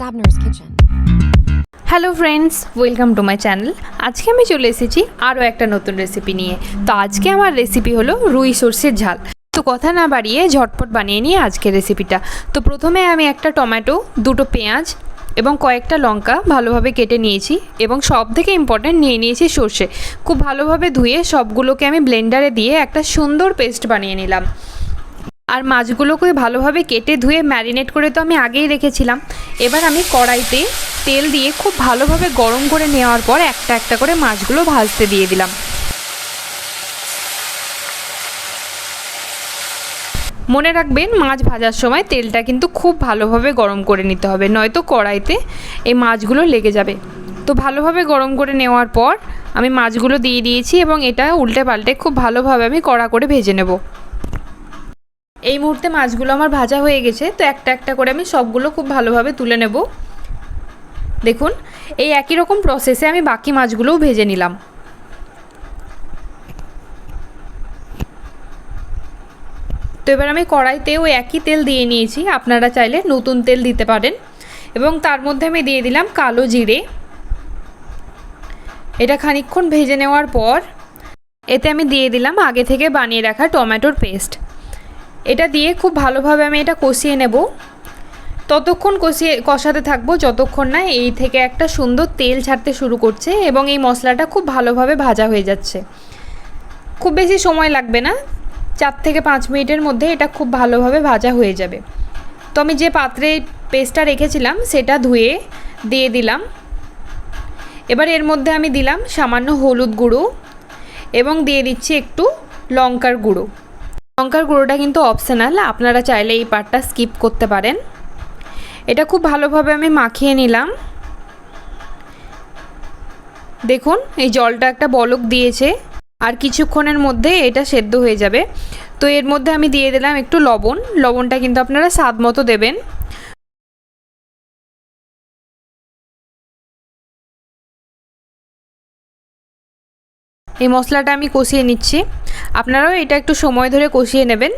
Sabner's Kitchen. Hello friends welcome to my channel আজকে আমি চলে এসেছি আরও একটা নতুন রেসিপি নিয়ে। তো আজকে আমার রেসিপি হলো রুই সর্ষের ঝাল। তো কথা না বাড়িয়ে ঝটপট বানিয়ে নিয়ে আজকের রেসিপিটা তো প্রথমে আমি একটা টমেটো, দুটো পেঁয়াজ এবং কয়েকটা লঙ্কা ভালোভাবে কেটে নিয়েছি এবং সব থেকে ইম্পর্ট্যান্ট নিয়ে নিয়েছি সর্ষে। খুব ভালোভাবে ধুয়ে সবগুলোকে আমি ব্লেন্ডারে দিয়ে একটা সুন্দর পেস্ট বানিয়ে নিলাম। আর মাছগুলোকে ভালোভাবে কেটে ধুয়ে ম্যারিনেট করে তো আমি আগেই রেখেছিলাম। এবার আমি কড়াইতে তেল দিয়ে খুব ভালোভাবে গরম করে নেওয়ার পর একটা একটা করে মাছগুলো ভাজতে দিয়ে দিলাম। মনে রাখবেন, মাছ ভাজার সময় তেলটা কিন্তু খুব ভালোভাবে গরম করে নিতে হবে, নয়তো কড়াইতে এই মাছগুলো লেগে যাবে। তো ভালোভাবে গরম করে নেওয়ার পর আমি মাছগুলো দিয়ে দিয়েছি এবং এটা উল্টে পাল্টে খুব ভালোভাবে আমি কড়া করে ভেজে নেব। এই মুহূর্তে মাছগুলো আমার ভাজা হয়ে গেছে, তো একটা একটা করে আমি সবগুলো খুব ভালোভাবে তুলে নেব। দেখুন, এই একই রকম প্রসেসে আমি বাকি মাছগুলোও ভেজে নিলাম। তো এবার আমি কড়াইতেও একই তেল দিয়ে নিয়েছি, আপনারা চাইলে নতুন তেল দিতে পারেন। এবং তার মধ্যে আমি দিয়ে দিলাম কালো জিরে। এটা খানিকক্ষণ ভেজে নেওয়ার পর, এতে আমি দিয়ে দিলাম আগে থেকে বানিয়ে রাখা টমেটোর পেস্ট। এটা দিয়ে খুব ভালোভাবে আমি এটা কষিয়ে নেব। ততক্ষণ কষিয়ে, কষাতে থাকব যতক্ষণ না এই থেকে একটা সুন্দর তেল ছাড়তে শুরু করছে এবং এই মশলাটা খুব ভালোভাবে ভাজা হয়ে যাচ্ছে। খুব বেশি সময় লাগবে না, চার থেকে পাঁচ মিনিটের মধ্যে এটা খুব ভালোভাবে ভাজা হয়ে যাবে। তো আমি যে পাত্রে পেস্টটা রেখেছিলাম সেটা ধুয়ে দিয়ে দিলাম। এবার এর মধ্যে আমি দিলাম সামান্য হলুদ গুঁড়ো এবং দিয়ে দিচ্ছি একটু লঙ্কার গুঁড়ো। লঙ্কার গুঁড়োটা কিন্তু অপশনাল আপনারা চাইলে এই পার্টটা স্কিপ করতে পারেন। এটা খুব ভালোভাবে আমি মাখিয়ে নিলাম। দেখুন, এই জলটা একটা বলক দিয়েছে, আর কিছুক্ষণের মধ্যে এটা সেদ্ধ হয়ে যাবে। তো এর মধ্যে আমি দিয়ে দিলাম একটু লবণ, লবণটা কিন্তু আপনারা স্বাদ মতো দেবেন। এই মশলাটা আমি কষিয়ে নিচ্ছি। আপনারাও এটা একটু সময় ধরে কষিয়ে নেবেন।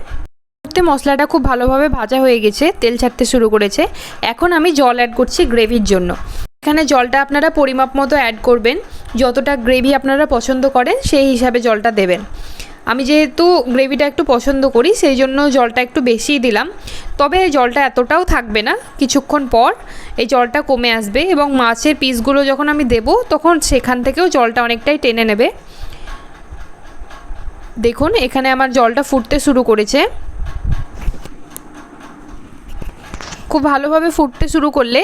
মুহূর্তে মশলাটা খুব ভালোভাবে ভাজা হয়ে গেছে, তেল ছাড়তে শুরু করেছে। এখন আমি জল অ্যাড করছি গ্রেভির জন্য। এখানে জলটা আপনারা পরিমাপ মতো অ্যাড করবেন। যতটা গ্রেভি আপনারা পছন্দ করেন, সেই হিসাবে জলটা দেবেন। আমি যেহেতু গ্রেভিটা একটু পছন্দ করি, সেই জন্য জলটা একটু বেশিই দিলাম। তবে জলটা এতটাও থাকবে না। কিছুক্ষণ পর এই জলটা কমে আসবে এবং মাছের পিসগুলো যখন আমি দেব, তখন সেখান থেকেও জলটা অনেকটাই টেনে নেবে। দেখুন, এখানে আমার জলটা ফুটতে শুরু করেছে। খুব ভালোভাবে ফুটতে শুরু করলে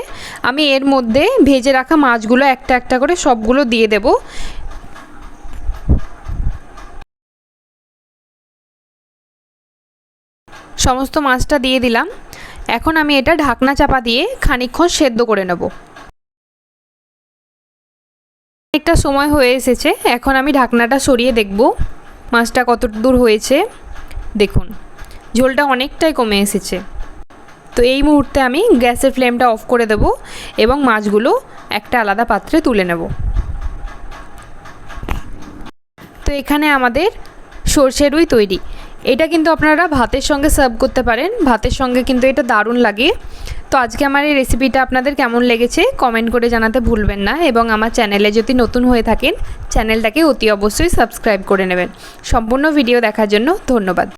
আমি এর মধ্যে ভেজে রাখা মাছগুলো একটা একটা করে সবগুলো দিয়ে দেব। সমস্ত মাছটা দিয়ে দিলাম। এখন আমি এটা ঢাকনা চাপা দিয়ে খানিকক্ষণ সেদ্ধ করে নেব। অনেকটা সময় হয়ে এসেছে, এখন আমি ঢাকনাটা সরিয়ে দেখব। মাছটা কত দূর হয়েছে? দেখুন, ঝোলটা অনেকটাই কমে এসেছে। তো এই মুহূর্তে আমি গ্যাসের ফ্লেমটা অফ করে দেব এবং মাছগুলো একটা আলাদা পাত্রে তুলে নেব। তো এখানে আমাদের সর্ষে রুই তৈরি। এটা কিন্তু আপনারা ভাতের সঙ্গে সার্ভ করতে পারেন। ভাতের সঙ্গে কিন্তু এটা দারুণ লাগে। তো আজকে আমার এই রেসিপিটা আপনাদের কেমন লেগেছে কমেন্ট করে জানাতে ভুলবেন না এবং আমার চ্যানেলে যদি নতুন হয়ে থাকেন চ্যানেলটাকে অতি অবশ্যই সাবস্ক্রাইব করে নেবেন। সম্পূর্ণ ভিডিও দেখার জন্য ধন্যবাদ।